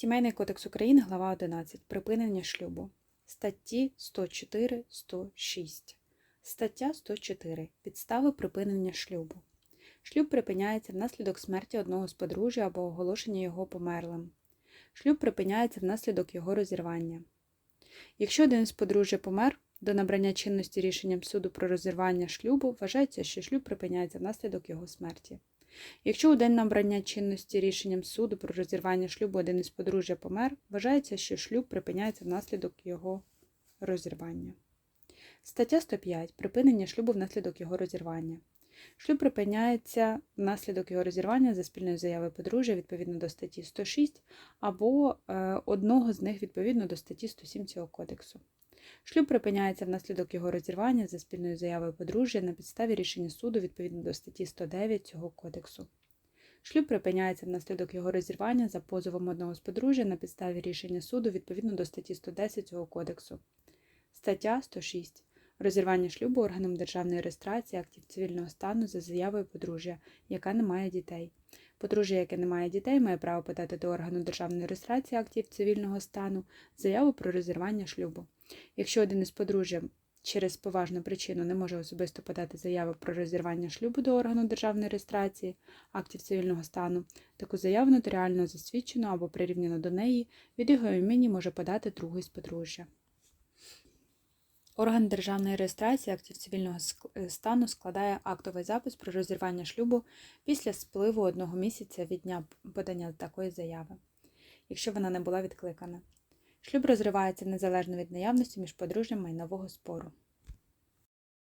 Сімейний кодекс України, глава 11. Припинення шлюбу. Статті 104, 106. Стаття 104. Підстави припинення шлюбу. Шлюб припиняється внаслідок смерті одного з подружжя або оголошення його померлим. Шлюб припиняється внаслідок його розірвання. Якщо один з подружжя помер, до набрання чинності рішенням суду про розірвання шлюбу вважається, що шлюб припиняється внаслідок його смерті. Якщо у день набрання чинності рішенням суду про розірвання шлюбу один із подружжя помер, вважається, що шлюб припиняється внаслідок його розірвання. Стаття 105. Припинення шлюбу внаслідок його розірвання. Шлюб припиняється внаслідок його розірвання за спільною заявою подружжя відповідно до статті 106 або е, одного з них відповідно до статті 107 цього кодексу. Шлюб припиняється внаслідок його розірвання за спільною заявою подружжя на підставі рішення суду відповідно до статті 109 цього кодексу. Шлюб припиняється внаслідок його розірвання за позовом одного з подружжя на підставі рішення суду відповідно до статті 110 цього кодексу. Стаття 106. Розірвання шлюбу органом державної реєстрації актів цивільного стану за заявою подружжя, яка не має дітей. Подружжя, яке не має дітей, має право подати до органу державної реєстрації актів цивільного стану заяву про розірвання шлюбу. Якщо один із подружжя через поважну причину не може особисто подати заяву про розірвання шлюбу до органу державної реєстрації актів цивільного стану, таку заяву нотаріально засвідчено або прирівняно до неї від його імені може подати другий з подружжя. Орган державної реєстрації актів цивільного стану складає актовий запис про розірвання шлюбу після спливу одного місяця від дня подання такої заяви, якщо вона не була відкликана. Шлюб розривається незалежно від наявності між подружжям майнового спору.